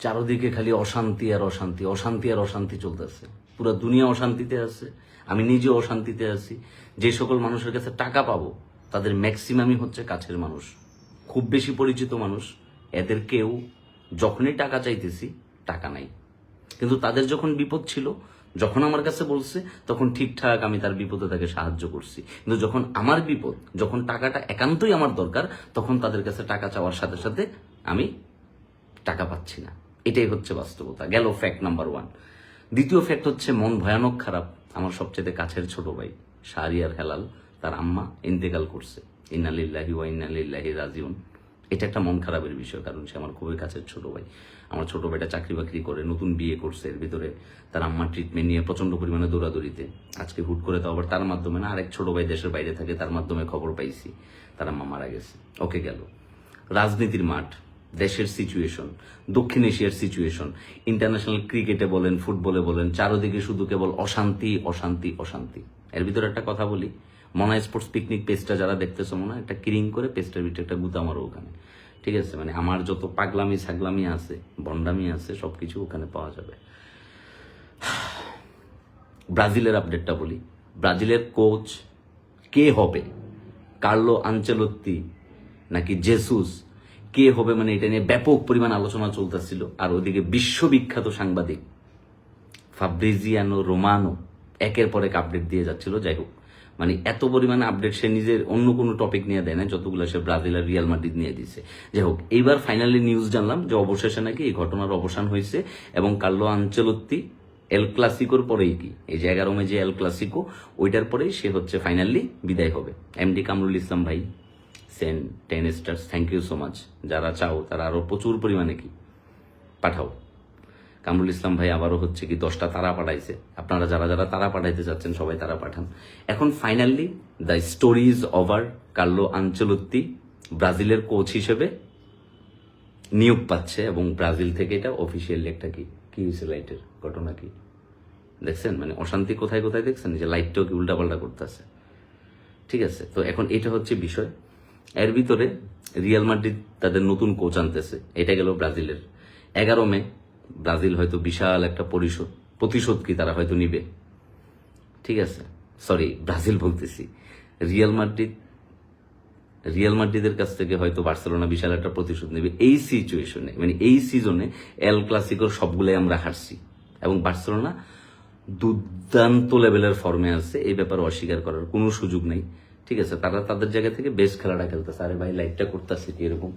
চারদিকে খালি অশান্তি আর অশান্তি অশান্তি আর অশান্তি চলতেছে। পুরো দুনিয়া অশান্তিতে আছে, আমি নিজে অশান্তিতে আছি। যে সকল মানুষের কাছে টাকা পাবো, তাদের ম্যাক্সিমামই হচ্ছে কাছের মানুষ। খুব বেশি পরিচিত মানুষ, এদের কেউ যখনই টাকা চাইতেছি, টাকা নাই। কিন্তু তাদের যখন বিপদ ছিল, যখন আমার কাছে বলছে, তখন ঠিকঠাক আমি তার বিপদে তাকে সাহায্য করছি। কিন্তু যখন আমার বিপদ, যখন টাকাটা একান্তই আমার দরকার, তখন তাদের কাছে টাকা চাওয়ার সাথে সাথে আমি টাকা পাচ্ছি না। এটাই হচ্ছে বাস্তবতা। গেল ফ্যাক্ট নাম্বার ওয়ান দ্বিতীয় ফ্যাক্ট হচ্ছে, মন ভয়ানক খারাপ। আমার সবচেয়ে কাছের ছোট ভাই শাহরিয়ার হেলাল, তার আম্মা ইন্তেকাল করছে। ইন্নালিল্লাহি ওয়া ইন্নালিল্লাহি রাজিউন। এটা একটা মন খারাপের বিষয়, কারণ সে আমার খুবই কাছের ছোট ভাই। আমার ছোট ভাইটা চাকরি বাকরি করে, নতুন বিয়ে করছে এর ভিতরে। তার আম্মার ট্রিটমেন্ট নিয়ে প্রচণ্ড পরিমাণে দৌড়াদৌড়িতে। আজকে হুট করে তো আবার তার মাধ্যমে না, আরেক ছোট ভাই দেশের বাইরে থাকে, তার মাধ্যমে খবর পাইছি। তার আম্মা মারা গেছে। ওকে গেল। রাজনীতির মাঠ। দেশের সিচুয়েশন দক্ষিণ এশিয়ার সিচুয়েশন ইন্টারন্যাশনাল ক্রিকেটে বলেন ফুটবলে বলেন, চারোদিকে শুধু কেবল অশান্তি অশান্তি অশান্তি। এর ভিতরে একটা কথা বলি, মনা স্পোর্টস পিকনিক পেজটা যারা দেখতেছো মনে হয় একটা কিরিং করে পেজটার ভিতরে একটা গুতা মারো ওখানে। ঠিক আছে? মানে আমার যত পাগলামি ছাগলামি আছে, বন্ডামি আছে, সবকিছু ওখানে পাওয়া যাবে। ব্রাজিলের আপডেটটা বলি। ব্রাজিলের কোচ কে হবে? কার্লো আঞ্চেলত্তি নাকি জেসুস কে হবে মানে এটা নিয়ে ব্যাপক পরিমাণ আলোচনা চলতেছিল। আর ওদিকে বিশ্ববিখ্যাত সাংবাদিক ফাব্রিজিয়ানো রোমানো একের পর এক আপডেট দিয়ে যাচ্ছিল। যাই হোক মানে এত পরিমাণে আপডেট সে নিজের অন্য কোনো টপিক নিয়ে দেয় না যতগুলো সে ব্রাজিল আর রিয়াল মাদ্রিদ নিয়ে দিচ্ছে যাই হোক, এইবার ফাইনালি নিউজ জানলাম যে অবশেষে নাকি এই ঘটনার অবসান হয়েছে এবং কার্লো আঞ্চলত্তি এল ক্লাসিকোর পরেই কি? এই যে এগারো যে এল ক্লাসিকো ওইটার পরেই সে হচ্ছে ফাইনালি বিদায় হবে। এমডি কামরুল ইসলাম ভাই। Send ten stars thank you so much যারা চাও, তারা আরও প্রচুর পরিমাণে কি পাঠাও। কামরুল ইসলাম ভাই আবারও হচ্ছে কি দশটা তারা পাঠাইছে। আপনারা যারা যারা তারা পাঠাইতে চাচ্ছেন সবাই তারা পাঠান। এখন finally the story's over Carlo Ancelotti ব্রাজিলের কোচ হিসেবে নিয়োগ পাচ্ছে এবং ব্রাজিল থেকে এটা অফিসিয়ালি একটা কি কি হয়েছে লাইটের ঘটনা কি? দেখছেন? মানে অশান্তি কোথায় কোথায় দেখছেন? যে লাইটটাও কি উল্টাপাল্টা করতেছে। ঠিক আছে? তো এখন এটা হচ্ছে বিষয়। এর ভিতরে রিয়াল মাদ্রিদ তাদের নতুন কোচ আনতেছে। এটা গেল ব্রাজিলের। এগারো মে ব্রাজিল হয়তো বিশাল একটা পরিশোধ, প্রতিশোধ কি তারা হয়তো নিবে? ঠিক আছে। সরি ব্রাজিল বলতেছি। রিয়াল মাদ্রিদ, রিয়াল মাদ্রিদের কাছ থেকে হয়তো বার্সেলোনা বিশাল একটা প্রতিশোধ নেবে এই সিচুয়েশনে মানে এই সিজনে এল ক্লাসিকোর সবগুলোই আমরা হারছি। এবং বার্সেলোনা দুর্দান্ত লেভেলের ফর্মে আছে, এই ব্যাপারে অস্বীকার করার কোনো সুযোগ নেই। ঠিক আছে, তারা তাদের জায়গা থেকে বেস্ট খেলাটা খেলতেছে। আরে ভাই লাইটটা করতেছে কি এরকম?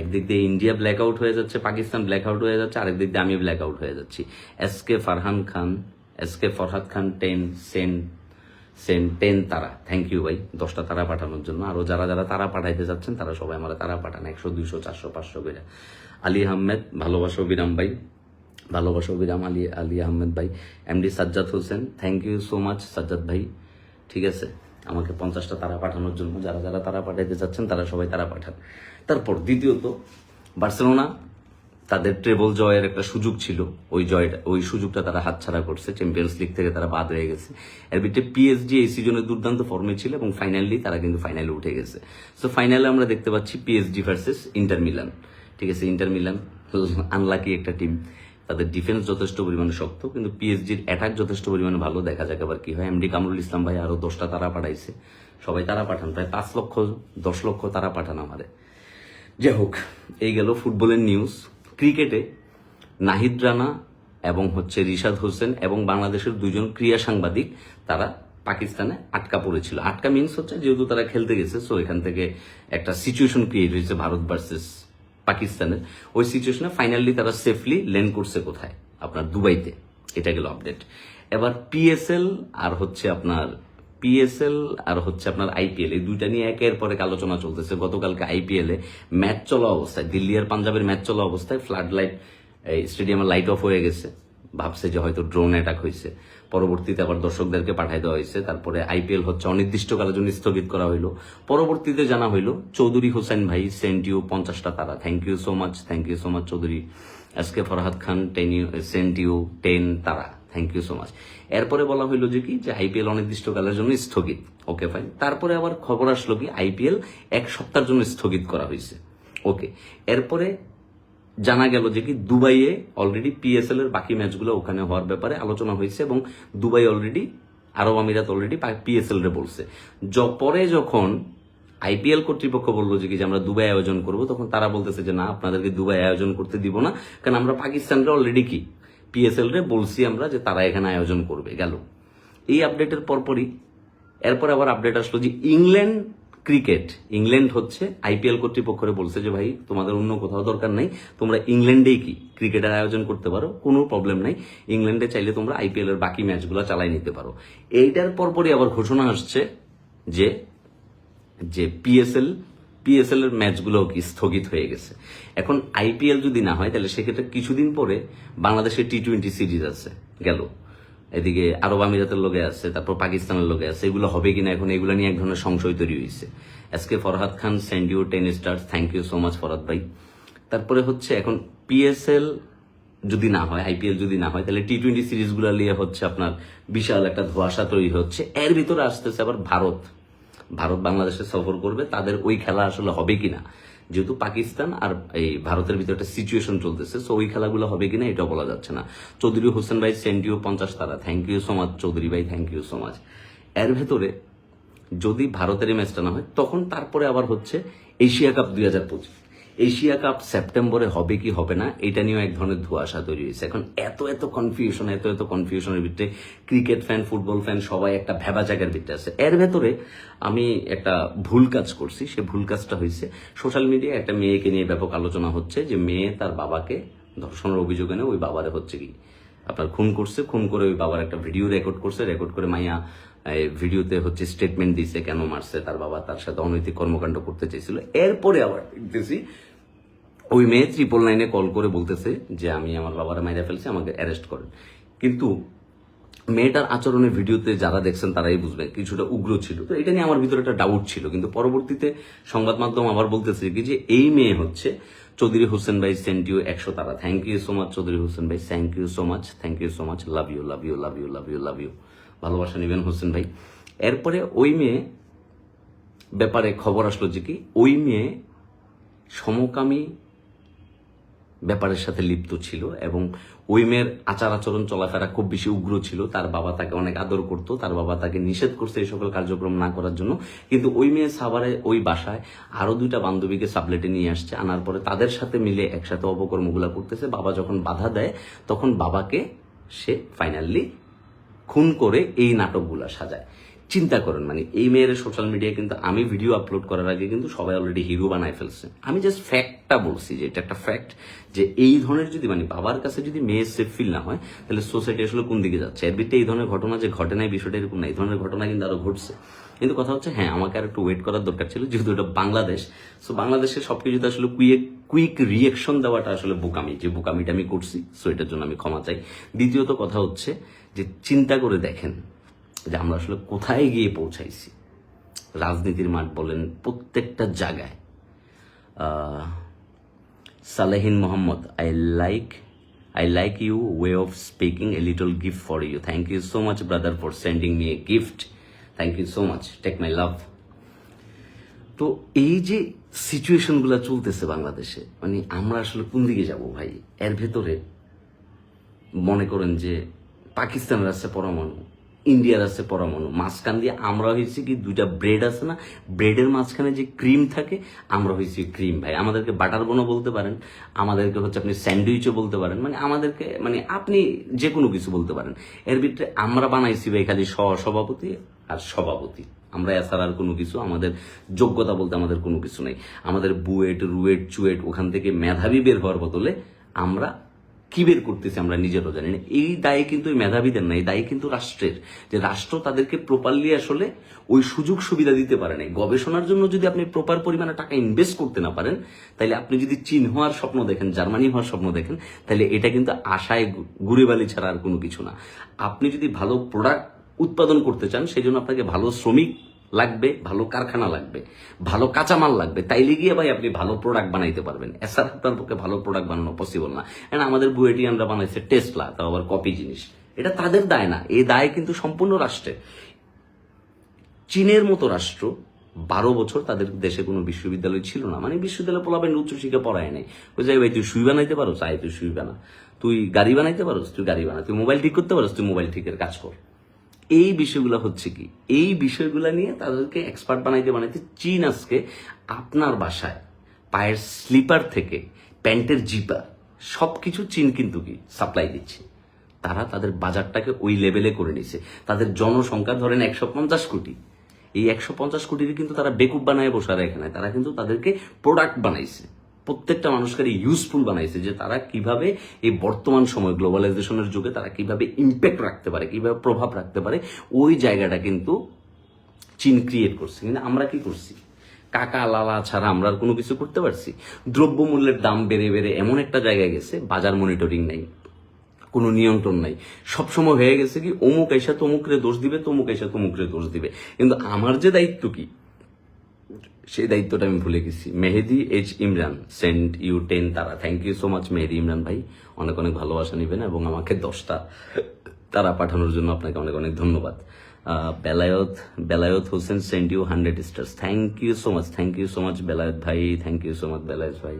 একদিক দিয়ে ইন্ডিয়া ব্ল্যাক আউট হয়ে যাচ্ছে, পাকিস্তান ব্ল্যাক আউট হয়ে যাচ্ছে আরেক দিক দিয়ে আমি ব্ল্যাক আউট হয়ে যাচ্ছি। S K Farhan Khan, S K Farhad Khan ten send send ten তারা। থ্যাংক ইউ ভাই, দশটা তারা পাঠানোর জন্য। আরও যারা যারা তারা পাঠাইতে যাচ্ছেন, তারা সবাই আমরা তারা পাঠান। একশো, দুইশো, চারশো, পাঁচশো করে। আলী আহমেদ, ভালোবাসো বিরাম ভাই। ভালোবাসা বিরাম আলী আলী আহমেদ ভাই, MD Sajjad Hossain. Thank you so much Sajjad ভাই। ঠিক আছে, আমাকে পঞ্চাশটা তারা পাঠানোর জন্য যারা যারা তারা পাঠাইতে চাচ্ছেন, তারা সবাই তারা পাঠান। তারপর দ্বিতীয়ত, বার্সেলোনা, তাদের ট্রেবল জয়ের একটা সুযোগ ছিল। ওই জয়টা ওই সুযোগটা তারা হাতছাড়া করছে। চ্যাম্পিয়ন্স লিগ থেকে তারা বাদ হয়ে গেছে। এর ভিতরে পিএসজি এই সিজনে দুর্দান্ত ফর্মে ছিল এবং ফাইনালি তারা কিন্তু ফাইনালে উঠে গেছে। সো ফাইনালে আমরা দেখতে পাচ্ছি পিএসজি ভার্সেস ইন্টার মিলান ঠিক আছে ইন্টার মিলান আনলাকি একটা টিম তাদের ডিফেন্স যথেষ্ট পরিমাণে শক্ত, কিন্তু পিএসজির অ্যাটাক যথেষ্ট পরিমাণে ভালো। দেখা যাক আবার কি হয়। এমডি কামরুল ইসলাম ভাই আরও দশটা তারা পাঠাইছে। সবাই তারা পাঠান। প্রায় পাঁচ লক্ষ, দশ লক্ষ তারা পাঠান আমারে। যাই হোক, এই গেল ফুটবলের নিউজ ক্রিকেটে নাহিদ রানা এবং হচ্ছে রিশাদ হোসেন এবং বাংলাদেশের দুজন ক্রীড়া সাংবাদিক তারা পাকিস্তানে আটকা পড়েছিল। আটকা মিনস হচ্ছে যেহেতু তারা খেলতে গেছে সো এখান থেকে একটা সিচুয়েশন ক্রিয়েট হয়েছে ভারত ভার্সেস পাকিস্তানের ওই সিচুয়েশনে ফাইনালি তারা সেফলি ল্যান্ড করছে কোথায়? আপনার দুবাইতে। এটা গেল আপডেট এবার পিএসএল আর হচ্ছে আপনার পিএসএল আর হচ্ছে আপনার আইপিএল এই দুইটা নিয়ে একের পর এক আলোচনা চলতেছে। গতকালকে আইপিএল এ ম্যাচ চলা অবস্থায়, দিল্লি আর পাঞ্জাবের ম্যাচ চলা অবস্থায় ফ্লাড লাইট এই স্টেডিয়ামের লাইট অফ হয়ে গেছে। ভাবছে যে হয়তো ড্রোন অ্যাটাক হয়েছে পরবর্তীতে আবার দর্শকদেরকে পাঠাই দেওয়া হয়েছে। তারপরে আইপিএল হচ্ছে অনির্দিষ্টকালের জন্য স্থগিত করা হইল। পরবর্তীতে জানা হইল, চৌধুরী হোসেন ভাই, সেন্ট ইউ পঞ্চাশটা তারা। Thank you so much thank you so much Chowdhury. S K Farhad Khan, ten you, sent you, ten তারা। থ্যাংক ইউ সো মাচ এরপরে বলা হইল যে কি? যে আইপিএল অনির্দিষ্টকালের জন্য স্থগিত। ওকে ফাইন তারপরে আবার খবর আসলো কি? আইপিএল এক সপ্তাহের জন্য স্থগিত করা হয়েছে ওকে এরপরে জানা গেল যে কি দুবাইয়ে অলরেডি পিএসএল এর বাকি ম্যাচগুলো ওখানে হওয়ার ব্যাপারে আলোচনা হয়েছে এবং দুবাই অলরেডি আরব আমিরাত অলরেডি পিএসএল রে বলছে। পরে যখন আইপিএল কর্তৃপক্ষ বলল যে কি যে আমরা দুবাই আয়োজন করব, তখন তারা বলতেছে যে না, আপনাদেরকে দুবাই আয়োজন করতে দিব না, কারণ আমরা পাকিস্তানরে অলরেডি কি? পিএসএল রে বলছি আমরা যে তারা এখানে আয়োজন করবে, গেল। এই আপডেটের পরপরই। এরপর আবার আপডেট আসলো যে ইংল্যান্ড ক্রিকেট, ইংল্যান্ড হচ্ছে আইপিএল কর্তৃপক্ষরে বলছে যে, ভাই, তোমাদের অন্য কোথাও দরকার নাই। তোমরা ইংল্যান্ডেই কি ক্রিকেটের আয়োজন করতে পারো? কোনো প্রবলেম নাই। ইংল্যান্ডে চাইলে তোমরা আইপিএল এর বাকি ম্যাচগুলো চালাই নিতে পারো। এইটার পরপরই আবার ঘোষণা আসছে যে যে পিএসএল পিএসএল এর ম্যাচগুলো কি স্থগিত হয়ে গেছে। এখন আইপিএল যদি না হয়, তাহলে সেক্ষেত্রে কিছুদিন পরে বাংলাদেশের টি টোয়েন্টি সিরিজ আছে, গেল। এদিকে আরব আমিরাতের লোকে আছে, তারপর পাকিস্তানের লোকে আছে। এগুলো হবে কিনা এখন এগুলো নিয়ে এক ধরনের সংশয় তৈরি হয়েছে। আজকে Farhad Khan send you ten stars, thank you so much Farhad ভাই। তারপরে হচ্ছে এখন পিএসএল যদি না হয় আইপিএল যদি না হয়, তাহলে টি টোয়েন্টি সিরিজগুলো নিয়ে হচ্ছে আপনার বিশাল একটা ধোয়াশা তৈরি হচ্ছে। এর ভিতরে আসতেছে আবার ভারত। ভারত বাংলাদেশে সফর করবে, তাদের ওই খেলা আসলে হবে কিনা? যেহেতু পাকিস্তান আর এই ভারতের ভিতরে একটা সিচুয়েশন চলতেছে সো ওই খেলাগুলো হবে কিনা এটা বলা যাচ্ছে না। চৌধুরী হোসেন ভাই সেন্টিও পঞ্চাশ তারা। Thank you so much Chowdhury ভাই থ্যাংক ইউ সো মাচ এর ভেতরে যদি ভারতের ম্যাচটা না হয়, তখন তারপরে আবার হচ্ছে এশিয়া কাপ দুই হাজার পঁচিশ। এশিয়া কাপ সেপ্টেম্বরে হবে কি হবে না, এটা নিয়েও এক ধরনের ধোঁয়াশা তৈরি হয়েছে। এখন এত এত কনফিউশন এত এত কনফিউশনের ভিতরে ক্রিকেট ফ্যান ফুটবল ফ্যান সবাই একটা ভেবা জায়গার ভিতরে আছে। এর ভেতরে আমি একটা ভুল কাজ করছি, সে ভুল কাজটা হয়েছে। সোশ্যাল মিডিয়ায় একটা মেয়েকে নিয়ে ব্যাপক আলোচনা হচ্ছে যে মেয়ে তার বাবাকে ধর্ষণের অভিযোগ এনে ওই বাবারে হচ্ছে কি? আপনার খুন করছে, খুন করে ওই বাবার একটা ভিডিও রেকর্ড করছে রেকর্ড করে মাইয়া ভিডিওতে হচ্ছে স্টেটমেন্ট দিছে কেন মারছে তার বাবা, তার সাথে অনৈতিক কর্মকাণ্ড করতে চেয়েছিল। এরপরে আবার দেখতেছি ওই মেয়ে ট্রিপল নাইনে কল করে বলতেছে যে, আমি আমার বাবার মাইরা ফেলছি, আমাকে অ্যারেস্ট করেন। কিন্তু মেয়েটার আচরণের ভিডিওতে যারা দেখছেন, তারাই বুঝবেন কিছুটা উগ্র ছিল। তো এটা নিয়ে আমার ভিতরে একটা ডাউট ছিল। কিন্তু পরবর্তীতে সংবাদ মাধ্যম আবার বলতেছে কি যে, এই মেয়ে হচ্ছে চৌধুরী হোসেন ভাই সেন্ট ইউ একশো তারা। Thank you so much Chowdhury Hossain ভাই। Thank you so much thank you so much love you love you love you love you love you ভালোবাসা নেবেন হোসেন ভাই। এরপরে ওই মেয়ে ব্যাপারে খবর আসলো যে কি, ওই মেয়ে সমকামী ব্যাপারের সাথে লিপ্ত ছিল এবং ওই মেয়ের আচার আচরণ চলাফেরা খুব বেশি উগ্র ছিল। তার বাবা তাকে অনেক আদর করতো, তার বাবা তাকে নিষেধ করছে এই সকল কার্যক্রম না করার জন্য। কিন্তু ওই মেয়ে সাভারে, ওই বাসায় আরও দুইটা বান্ধবীকে সাবলেটে নিয়ে আসছে। আনার পরে তাদের সাথে মিলে একসাথে অপকর্মগুলা করতেছে। বাবা যখন বাধা দেয়, তখন বাবাকে সে ফাইনালি খুন করে এই নাটকগুলা সাজায়। চিন্তা করেন মানে এই মেয়ের সোশ্যাল মিডিয়ায় কিন্তু আমি ভিডিও আপলোড করার আগে কিন্তু সবাই অলরেডি হিরো বানায় ফেলছে। আমি জাস্ট ফ্যাক্টটা বলছি যে এটা একটা ফ্যাক্ট যে এই ধরনের যদি মানে বাবার কাছে যদি মেয়ে সেফ ফিল না হয়, তাহলে সোসাইটি আসলে কোন দিকে যাচ্ছে? এর এই ধরনের ঘটনা যে ঘটে নাই, বিষয়টা এরকম না এই ধরনের ঘটনা কিন্তু আরও ঘটছে। কিন্তু কথা হচ্ছে হ্যাঁ আমাকে আর একটু ওয়েট করার দরকার ছিল, যেহেতু এটা বাংলাদেশ। সো বাংলাদেশের সবকিছুতে আসলে কুইক কুইক রিয়েকশন দেওয়াটা আসলে বোকামি, যে বোকামিটা আমি করছি সো এটার জন্য আমি ক্ষমা চাই। দ্বিতীয়ত কথা হচ্ছে যে, চিন্তা করে দেখেন যে আমরা আসলে কোথায় গিয়ে পৌঁছাইছি? রাজনীতির মাঠ বলেন প্রত্যেকটা জায়গায়। Salehin Mohammad I like I like you way of speaking a little gift for you thank you so much brother for sending me a gift thank you so much take my love তো এই যে সিচুয়েশনগুলো চলতেছে বাংলাদেশে মানে আমরা আসলে কোন দিকে যাব ভাই? এর ভেতরে মনে করেন যে পাকিস্তানের আছে পরমাণু ইন্ডিয়ার আছে পরমাণু। মাঝখান দিয়ে আমরা হয়েছি কি, দুইটা ব্রেড আছে না? ব্রেডের মাঝখানে যে ক্রিম থাকে, আমরা হয়েছি ক্রিম ভাই। আমাদেরকে বাটার বোনও বলতে পারেন, আমাদেরকে হচ্ছে আপনি স্যান্ডউইচও বলতে পারেন। মানে আমাদেরকে মানে আপনি যে কোনো কিছু বলতে পারেন। এর ভিতরে আমরা বানাইছি ভাই খালি সভাপতি আর সভাপতি। আমরা এছাড়া আর কোনো কিছু, আমাদের যোগ্যতা বলতে আমাদের কোনো কিছু নেই। আমাদের বুয়েট, রুয়েট, চুয়েট ওখান থেকে মেধাবী বের হওয়ার বদলে আমরা কি বের করতেছি আমরা নিজেরও জানি না। এই দায়ে কিন্তু মেধাবীদের না, এই দায়ে কিন্তু রাষ্ট্রের। যে রাষ্ট্র তাদেরকে প্রপারলি আসলে ওই সুযোগ সুবিধা দিতে পারে নাই। গবেষণার জন্য যদি আপনি প্রপার পরিমাণে টাকা ইনভেস্ট করতে না পারেন, তাহলে আপনি যদি চীন হওয়ার স্বপ্ন দেখেন, জার্মানি হওয়ার স্বপ্ন দেখেন, তাহলে এটা কিন্তু আশায় গুড়েবালি ছাড়া আর কোনো কিছু না। আপনি যদি ভালো প্রোডাক্ট উৎপাদন করতে চান, সেই জন্য আপনাকে ভালো শ্রমিক লাগবে, ভালো কারখানা লাগবে, ভালো কাঁচামাল লাগবে, তাইলে গিয়ে ভাই আপনি ভালো প্রোডাক্ট বানাইতে পারবেন। এছাড়া আপনার পক্ষে ভালো প্রোডাক্ট বানানো পসিবল না। কারণ আমাদের বুয়েটিয়ানরা বানাইছে টেসলা তাও আবার কপি জিনিস। এটা তাদের দায় না, এই দায় কিন্তু সম্পূর্ণ রাষ্ট্রের চীনের মতো রাষ্ট্র বারো বছর তাদের দেশে কোনো বিশ্ববিদ্যালয় ছিল না। মানে বিশ্ববিদ্যালয় পোলাবেন উচ্চশিক্ষা পড়ায় নাই। যাই ভাই, তুই সুই বানাইতে পারো চাই তুই সুই বানা। তুই গাড়ি বানাইতে পারোস? তুই গাড়ি বানা। তুই মোবাইল ঠিক করতে পারোস? তুই মোবাইল ঠিকের কাজ কর। এই বিষয়গুলো হচ্ছে কি? এই বিষয়গুলো নিয়ে তাদেরকে এক্সপার্ট বানাইতে বানাইতে চীন আজকে আপনার বাসায়, পায়ের স্লিপার থেকে প্যান্টের জিপার সবকিছু চীন কিন্তু কি সাপ্লাই দিচ্ছে। তারা তাদের বাজারটাকে ওই লেভেলে করে নিছে। তাদের জনসংখ্যা ধরেন একশো পঞ্চাশ কোটি। এই একশো পঞ্চাশ কোটির কিন্তু তারা বেকুব বানায় বসে রাখে নাই তারা কিন্তু তাদেরকে প্রোডাক্ট বানাইছে। প্রত্যেকটা মানুষকে ইউজফুল বানাইছে যে তারা কীভাবে এই বর্তমান সময় গ্লোবালাইজেশনের যুগে তারা কীভাবে ইম্প্যাক্ট রাখতে পারে, কীভাবে প্রভাব রাখতে পারে, ওই জায়গাটা কিন্তু চীন ক্রিয়েট করছে। কিন্তু আমরা কি করছি? কাকা, লালা ছাড়া আমরা আর কোনো কিছু করতে পারছি? দ্রব্যমূল্যের দাম বেড়ে বেড়ে এমন একটা জায়গায় গেছে, বাজার মনিটরিং নাই, কোনো নিয়ন্ত্রণ নাই। সবসময় হয়ে গেছে কি, অমুক এসে তমুকরে দোষ দিবে, তমুক এসে তমুকরে দোষ দিবে। কিন্তু আমার যে দায়িত্ব কি? সেই দায়িত্বটা আমি ভুলে গেছি। Mehedi H Imran sent you ten তারা। Thank you so much Mehedi Imran ভাই। অনেক অনেক ভালোবাসা নেবেন এবং আমাকে দশটা তারা পাঠানোর জন্য আপনাকে অনেক অনেক ধন্যবাদ। Belayet Belayet Hossain send you hundred stars thank you so much thank you so much Belayet ভাই। Thank you so much Belayet ভাই।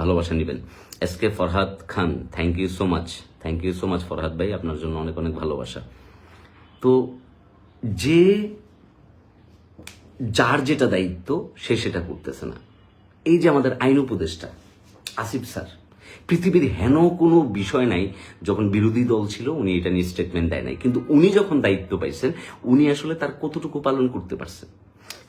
ভালোবাসা নেবেন। S K Farhad Khan thank you so much thank you so much Farhad ভাই, আপনার জন্য অনেক অনেক ভালোবাসা। তো যে যার যেটা দায়িত্ব, সে সেটা করতেছে না। এই যে আমাদের আইন উপদেষ্টা, আসিফ স্যার, পৃথিবীর হেন কোনো বিষয় নাই, যখন বিরোধী দল ছিল, উনি এটা নিয়ে স্টেটমেন্ট দেয় নাই। কিন্তু উনি যখন দায়িত্ব পাইছেন, উনি আসলে তার কতটুকু পালন করতে পারছেন?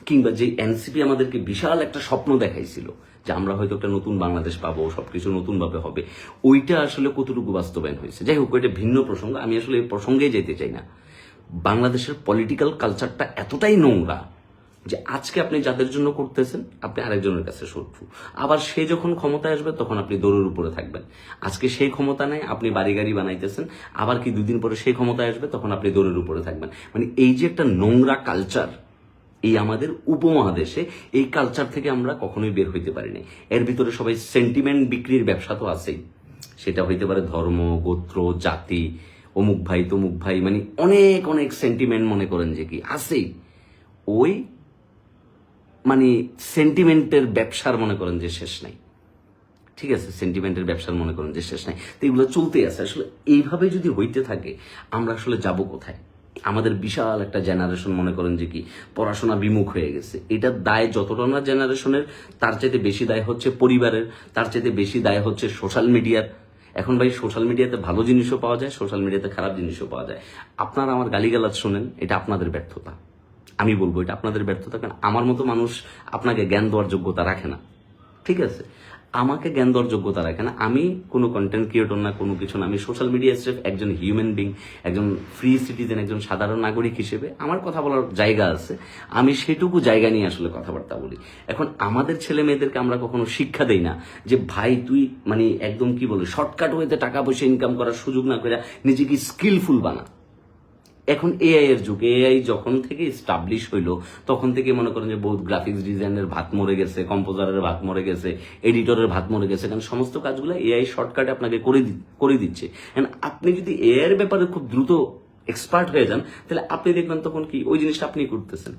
কিংবা যে এনসিপি আমাদেরকে বিশাল একটা স্বপ্ন দেখাইছিল, যে আমরা হয়তো একটা নতুন বাংলাদেশ পাবো, সবকিছু নতুনভাবে হবে, ওইটা আসলে কতটুকু বাস্তবায়ন হয়েছে? যাই হোক ওইটা ভিন্ন প্রসঙ্গ, আমি আসলে এই প্রসঙ্গে যেতে চাই না। বাংলাদেশের পলিটিক্যাল কালচারটা এতটাই নোংরা যে আজকে আপনি যাদের জন্য করতেছেন, আপনি আরেকজনের কাছে শত্রু। আবার সে যখন ক্ষমতায় আসবে, তখন আপনি দৌড়ের উপরে থাকবেন। আজকে সেই ক্ষমতা নেই, আপনি বাড়ি গাড়ি বানাইতেছেন, আবার কি দুদিন পরে সেই ক্ষমতায় আসবে, তখন আপনি দৌড়ের উপরে থাকবেন। মানে এই যে একটা নোংরা কালচার এই আমাদের উপমহাদেশে এই কালচার থেকে আমরা কখনোই বের হইতে পারিনি। এর ভিতরে সবাই সেন্টিমেন্ট বিক্রির ব্যবসা তো আছেই। সেটা হইতে পারে ধর্ম, গোত্র, জাতি, অমুক ভাই, তমুক ভাই মানে অনেক অনেক সেন্টিমেন্ট মনে করেন যে কি, আছেই। ওই মানে সেন্টিমেন্টের ব্যবসার মনে করেন যে শেষ নাই। ঠিক আছে? সেন্টিমেন্টের ব্যবসার মনে করেন যে শেষ নাই। তো এগুলো চলতেই আছে। আসলে এইভাবে যদি হইতে থাকে, আমরা আসলে যাব কোথায়? আমাদের বিশাল একটা জেনারেশন মনে করেন যে কি, পড়াশোনা বিমুখ হয়ে গেছে। এটার দায় যতটা না জেনারেশনের তার চাইতে বেশি দায় হচ্ছে পরিবারের, তার চাইতে বেশি দায় হচ্ছে সোশ্যাল মিডিয়ার এখন ভাই সোশ্যাল মিডিয়াতে ভালো জিনিসও পাওয়া যায় সোশ্যাল মিডিয়াতে খারাপ জিনিসও পাওয়া যায়। আপনারা আমার গালিগালাজ শোনেন, এটা আপনাদের ব্যর্থতা। আমি বলব এটা আপনাদের ব্যর্থতা, কারণ আমার মতো মানুষ আপনাকে জ্ঞান দেওয়ার যোগ্যতা রাখে না। ঠিক আছে? আমাকে জ্ঞান দেওয়ার যোগ্যতা রাখে না। আমি কোনো কন্টেন্ট ক্রিয়েটর না, কোনো কিছু না। আমি সোশ্যাল মিডিয়া স্রেফ একজন হিউম্যান বিং একজন ফ্রি সিটিজেন একজন সাধারণ নাগরিক হিসেবে আমার কথা বলার জায়গা আছে। আমি সেটুকু জায়গা নিয়ে আসলে কথাবার্তা বলি। এখন আমাদের ছেলে মেয়েদেরকে আমরা কখনো শিক্ষা দেই না যে, ভাই, তুই মানে একদম কি বলে শর্টকাট ওয়েতে টাকা পয়সা ইনকাম করার সুযোগ না করে নিজেকে স্কিলফুল বানা। এখন এআই এর যুগ। এআই যখন থেকে স্টাবলিশ হইল, তখন থেকে মনে করেন যে বহুত গ্রাফিক্স ডিজাইনের ভাত মরে গেছে কম্পোজারের ভাত মরে গেছে এডিটরের ভাত মরে গেছে, কারণ সমস্ত কাজগুলো এআই শর্টকাটে আপনাকে করে করে দিচ্ছে। And আপনি যদি এআই এর ব্যাপারে খুব দ্রুত এক্সপার্ট হয়ে যান, তাহলে আপনি দেখবেন তখন কি, ওই জিনিসটা আপনি করতেছেন।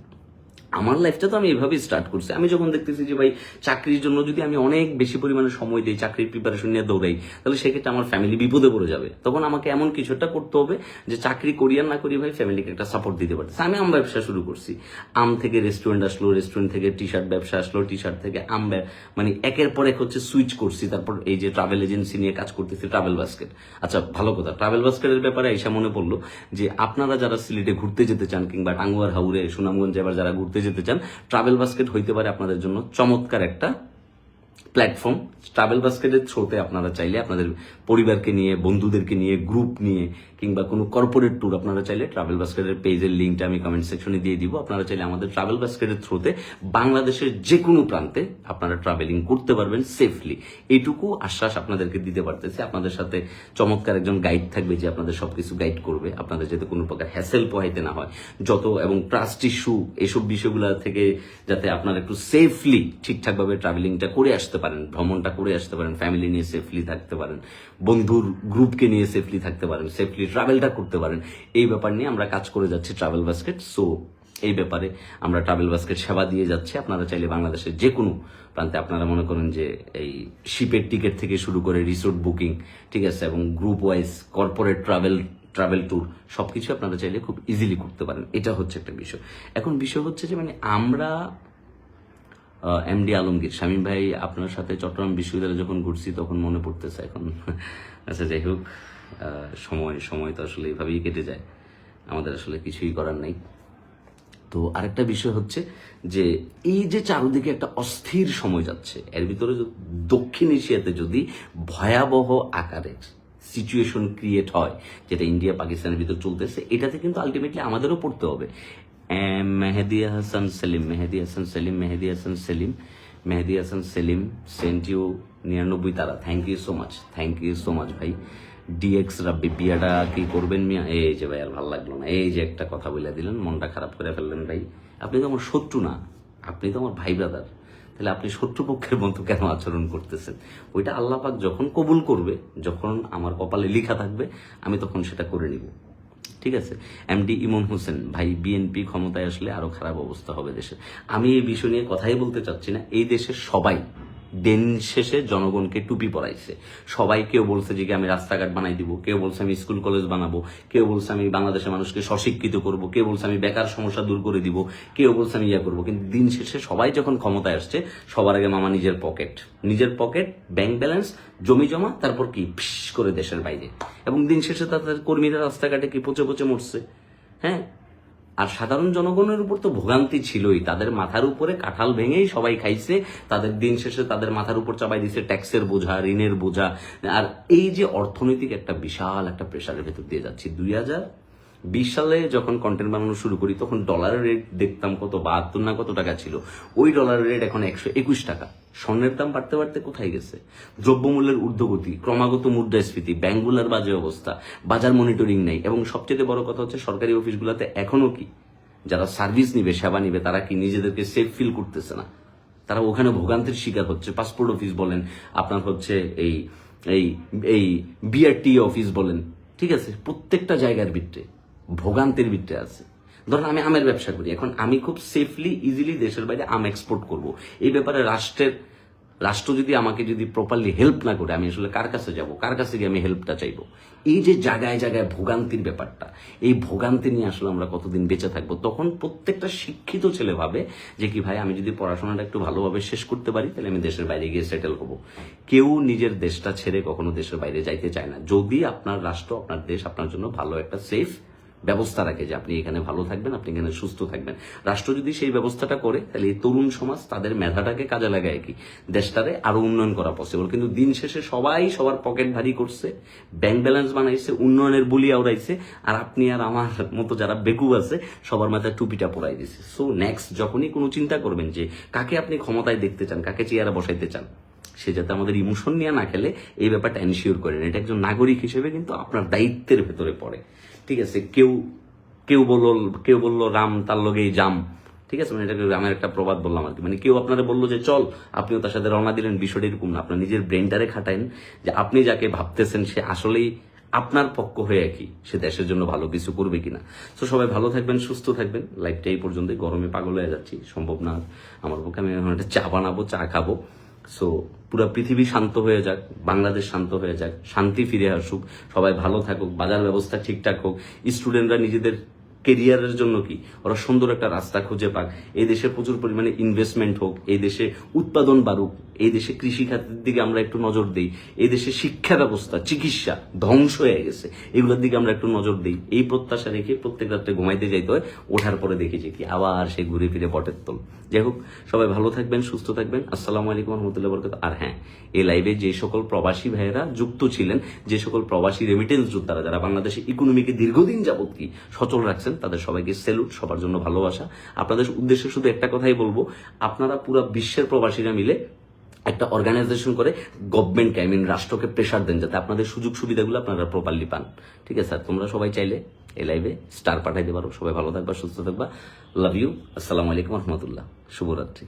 আমার লাইফটা তো আমি এভাবেই স্টার্ট করছি। আমি যখন দেখতেছি যে, ভাই, চাকরির জন্য যদি আমি অনেক বেশি পরিমাণে সময় দিই, চাকরির প্রিপারেশন নিয়ে দৌড়াই, তাহলে সেক্ষেত্রে আমার ফ্যামিলি বিপদে পড়ে যাবে। তখন আমাকে এমন কিছু একটা করতে হবে যে, চাকরি করি আর না করি, ভাই ফ্যামিলিকে একটা সাপোর্ট দিতে পারতেছে। আমি আম ব্যবসা শুরু করছি। আম থেকে রেস্টুরেন্ট আসলো রেস্টুরেন্ট থেকে টি শার্ট ব্যবসা আসলো টি শার্ট থেকে আম মানে একের পর এক হচ্ছে সুইচ করছি। তারপর এই যে ট্রাভেল এজেন্সি নিয়ে কাজ করতেছি ট্রাভেল বাস্কেট আচ্ছা ভালো কথা। ট্রাভেল বাস্কেটের ব্যাপারে এসে মনে পড়ল যে, আপনারা যারা সিলেটে ঘুরতে যেতে চান কিংবা টাঙ্গুয়ার হাউরে, সুনামগঞ্জে আবার যারা ঘুরতে যেতে চান ট্রাভেল বাস্কেট হইতে পারে আপনাদের জন্য চমৎকার একটা প্ল্যাটফর্ম ট্রাভেল বাস্কেটের থ্রোতে আপনারা চাইলে আপনাদের পরিবারকে নিয়ে, বন্ধুদেরকে নিয়ে গ্রুপ নিয়ে, কিংবা কোনো কর্পোরেট ট্যুর আপনারা চাইলে ট্রাভেল বাস্কেটের পেজের লিঙ্কটা আমি কমেন্ট সেকশনে দিয়ে দিব। আপনারা চাইলে আমাদের ট্রাভেল বাস্কেটের থ্রোতে বাংলাদেশের যে কোনো প্রান্তে আপনারা ট্রাভেলিং করতে পারবেন সেফলি এইটুকু আশ্বাস আপনাদেরকে দিতে পারতেছি। আপনাদের সাথে চমৎকার একজন গাইড থাকবে যে আপনাদের সবকিছু গাইড করবে। আপনাদের যাতে কোনো প্রকার হ্যাসেল পোহাইতে না হয়। যত এবং ট্রাস্ট ইস্যু এসব বিষয়গুলো থেকে যাতে আপনারা একটু সেফলি ঠিকঠাকভাবে ট্রাভেলিংটা করে আসতে পারেন, ভ্রমণটা করে আসতে পারেন ফ্যামিলি নিয়ে সেফলি থাকতে পারেন, বন্ধুর গ্রুপকে নিয়ে সেফলি থাকতে পারেন সেফলি ট্রাভেলটা করতে পারেন। এই ব্যাপার নিয়ে আমরা কাজ করে যাচ্ছি ট্রাভেল বাস্কেট সো এই ব্যাপারে আমরা ট্রাভেল বাস্কেট সেবা দিয়ে যাচ্ছি। আপনারা চাইলে বাংলাদেশের যে কোনো প্রান্তে আপনারা মনে করেন যে এই শিপের টিকিট থেকে শুরু করে রিসোর্ট বুকিং ঠিক আছে, এবং group wise corporate travel travel tour সবকিছু আপনারা চাইলে খুব ইজিলি করতে পারেন। এটা হচ্ছে একটা বিষয়। এখন বিষয় হচ্ছে যে মানে আমরা এমডি আলমগীর। শামীম ভাই আপনার সাথে চট্টগ্রাম বিশ্ববিদ্যালয়ে যখন ঘুরছি, তখন মনে পড়তেছে এখন। আচ্ছা যাই হোক সময় সময় তো আসলে এইভাবেই কেটে যায়। আমাদের আসলে কিছুই করার নেই। তো আরেকটা বিষয় হচ্ছে যে, এই যে চারদিকে একটা অস্থির সময় যাচ্ছে, এর ভিতরে দক্ষিণ এশিয়াতে যদি ভয়াবহ আকারের সিচুয়েশন ক্রিয়েট হয়, যেটা ইন্ডিয়া পাকিস্তানের ভিতর চলতেছে, এটাতে কিন্তু আলটিমেটলি আমাদেরও পড়তে হবে। মেহেদি হাসান সেলিম মেহেদি হাসান সেলিম মেহেদি হাসান সেলিম মেহেদি হাসান সেলিম সেন্ট ইউ নিরানব্বই তারা thank you so much thank you so much ভাই ডিএক্স রাব্বি বিয়াটা কি করবেন মিয়া? এই যে ভাই, আর ভালো লাগল না। এই যে একটা কথা বলে দিলেন, মনটা খারাপ করে ফেললেন ভাই। আপনি তো আমার শত্রু না। আপনি তো আমার ভাই ব্রাদার তাহলে আপনি শত্রুপক্ষের মতো কেন আচরণ করতেছেন? ওইটা আল্লাহ পাক যখন কবুল করবে, যখন আমার কপালে লেখা থাকবে, আমি তখন সেটা করে নিব। ঠিক আছে? এমডি ইমন হোসেন, ভাই বিএনপি ক্ষমতায় আসলে আরও খারাপ অবস্থা হবে দেশে। আমি এই বিষয় নিয়ে কথাই বলতে চাচ্ছি না, এই দেশের সবাই দিন শেষে জনগণকে টুপি পরাইছে। সবাই কেউ বলছে যে আমি রাস্তাঘাট বানাই দিব, কেউ বলছে আমি স্কুল, কলেজ বানাবো, কেউ বলছে আমি বাংলাদেশের মানুষকে সশিক্ষিত করব, কেউ বলছে আমি বেকার সমস্যা দূর করে দিব, কেউ বলছে আমি ইয়া করব। কিন্তু দিন শেষে সবাই যখন ক্ষমতায় আসছে, সবার আগে মামা নিজের পকেট। নিজের পকেট ব্যাংক ব্যালেন্স জমি জমা, তারপর কি? করে দেশের বাইরে। এবং দিন শেষে তাদের কর্মীরা রাস্তাঘাটে কি পচে পচে মরছে? হ্যাঁ? আর সাধারণ জনগণের উপর তো ভোগান্তি ছিলই। তাদের মাথার উপরে কাঁঠাল ভেঙেই সবাই খাইছে, তাদের দিন শেষে তাদের মাথার উপর চাপাই দিছে ট্যাক্সের বোঝা, ঋণের বোঝা। আর এই যে অর্থনৈতিক একটা বিশাল একটা প্রেশারের ভেতর দিয়ে যাচ্ছি, দুই হাজার বিশ সালে যখন কন্টেন্ট বানানো শুরু করি, তখন ডলারের রেট দেখতাম কত, বাহাত্তর না কত টাকা ছিল। ওই ডলারের রেট এখন একশো একুশ টাকা। স্বর্ণের দাম বাড়তে বাড়তে কোথায় গেছে? দ্রব্যমূল্যের ঊর্ধ্বগতি, ক্রমাগত মুদ্রাস্ফীতি, ব্যাংকগুলোর বাজে অবস্থা, বাজার মনিটরিং নেই। এবং সবচেয়ে বড় কথা হচ্ছে, সরকারি অফিসগুলোতে এখনও কি? যারা সার্ভিস নিবে, সেবা নিবে, তারা কি নিজেদেরকে সেফ ফিল করতেছে না? তারা ওখানে ভোগান্তির শিকার হচ্ছে। পাসপোর্ট অফিস বলেন, আপনার হচ্ছে এই এই এই বিআরটি অফিস বলেন। ঠিক আছে? প্রত্যেকটা জায়গার ভিত্তে ভোগান্তির ভিত্তে আছে। ধরেন আমি আমের ব্যবসা করি, এখন আমি খুব সেফলি ইজিলি দেশের বাইরে আম এক্সপোর্ট করব। এই ব্যাপারে রাষ্ট্রের, রাষ্ট্র যদি আমাকে যদি প্রপারলি হেল্প না করে, আমি আসলে কার কাছে যাব? কার কাছে গিয়ে আমি হেল্পটা চাইব? এই যে জায়গায় জায়গায় ভোগান্তির ব্যাপারটা, এই ভোগান্তি নিয়ে আসলে আমরা কতদিন বেঁচে থাকব? তখন প্রত্যেকটা শিক্ষিত ছেলে ভাবে যে কি ভাই, আমি যদি পড়াশোনাটা একটু ভালোভাবে শেষ করতে পারি, তাহলে আমি দেশের বাইরে গিয়ে সেটেল হব। কেউ নিজের দেশটা ছেড়ে কখনো দেশের বাইরে যাইতে চায় না। যদি আপনার রাষ্ট্র, আপনার দেশ আপনার জন্য ভালো একটা সেফ ব্যবস্থা রাখে যে আপনি এখানে ভালো থাকবেন, আপনি এখানে সুস্থ থাকবেন। রাষ্ট্র যদি সেই ব্যবস্থাটা করে, তাহলে এই তরুণ সমাজ তাদের মেধাটাকে কাজে লাগায় কি? দেশটারে আরও উন্নয়ন করা পসিবল কিন্তু দিন শেষে সবাই সবার পকেট ভারী করছে ব্যাংক ব্যালেন্স বানাইছে, উন্নয়নের বুলি আওড়াইছে, আর আপনি আর আমার মতো যারা বেকু আছে, সবার মাথায় টুপিটা পরাই দিছে। সো নেক্সট যখনই কোনো চিন্তা করবেন যে কাকে আপনি ক্ষমতায় দেখতে চান, কাকে চেয়ারে বসাইতে চান, সে যাতে আমাদের ইমোশন নিয়ে না খেলে, এই ব্যাপারটা এনশিওর করেন। এটা একজন নাগরিক হিসেবে কিন্তু আপনার দায়িত্বের ভেতরে পড়ে। ঠিক আছে, কেউ কেউ বলল কেউ বলল, রাম তার লগেই জাম ঠিক আছে মানে এটাকে আমার একটা প্রবাদ বললাম আর কি। মানে কেউ আপনারা বলল যে, চল, আপনিও তার সাথে রওনা দিলেন, বিষয়টা এরকম না। আপনার নিজের ব্রেনটারে খাটাইন যে, আপনি যাকে ভাবতেছেন, সে আসলেই আপনার পক্ষ হয়ে কি সে দেশের জন্য ভালো কিছু করবে কিনা। তো সবাই ভালো থাকবেন, সুস্থ থাকবেন। লাইফটা এই পর্যন্ত গরমে পাগল হয়ে যাচ্ছি। সম্ভব না আমার পক্ষে আমি এখন একটা চা বানাবো, চা খাব। সো পুরো পৃথিবী শান্ত হয়ে যাক, বাংলাদেশ শান্ত হয়ে যাক, শান্তি ফিরে আসুক, সবাই ভালো থাকুক, বাজার ব্যবস্থা ঠিকঠাক হোক স্টুডেন্টরা নিজেদের কেরিয়ারের জন্য কি? ওরা সুন্দর একটা রাস্তা খুঁজে পাক। এই দেশে প্রচুর পরিমাণে ইনভেস্টমেন্ট হোক, এই দেশে উৎপাদন বাড়ুক এই দেশে কৃষি খাতের দিকে আমরা একটু নজর দিই। এই দেশে শিক্ষা ব্যবস্থা, চিকিৎসা ধ্বংস হয়ে গেছে। এগুলোর দিকে আমরা একটু নজর দিই। এই প্রত্যাশা রেখে প্রত্যেক রাত্রে ঘুমাইতে যাইতে হয়, ওঠার পরে দেখি যে কি আবার সে ঘুরে ফিরে বটের তল। যাই হোক, সবাই ভালো থাকবেন, সুস্থ থাকবেন। আসসালামু আলাইকুম রহমতুল্লাহ বরকত আর হ্যাঁ এই লাইভে যে সকল প্রবাসী ভাইয়েরা যুক্ত ছিলেন, যে সকল প্রবাসী রেমিটেন্স যোদ্ধারা, যারা বাংলাদেশে ইকোনমিকে দীর্ঘদিন যাবত কি সচল রাখছেন, তাদের সবাইকে সেলুট সবার জন্য ভালোবাসা। আপনাদের উদ্দেশ্যে শুধু একটা কথাই বলব, আপনারা পুরো বিশ্বের প্রবাসীরা মিলে একটা অর্গানাইজেশন করে গভর্নমেন্টকে আই মিন রাষ্ট্রকে প্রেশার দেন যাতে আপনাদের সুযোগ সুবিধাগুলো আপনারা প্রপারলি পান। ঠিক আছে স্যার তোমরা সবাই চাইলে এই লাইভে স্টার পাঠাইতে পারো। সবাই ভালো থাকবা, সুস্থ থাকবা। লাভ ইউ আসসালামু আলাইকুম রহমতুল্লাহ। শুভরাত্রি।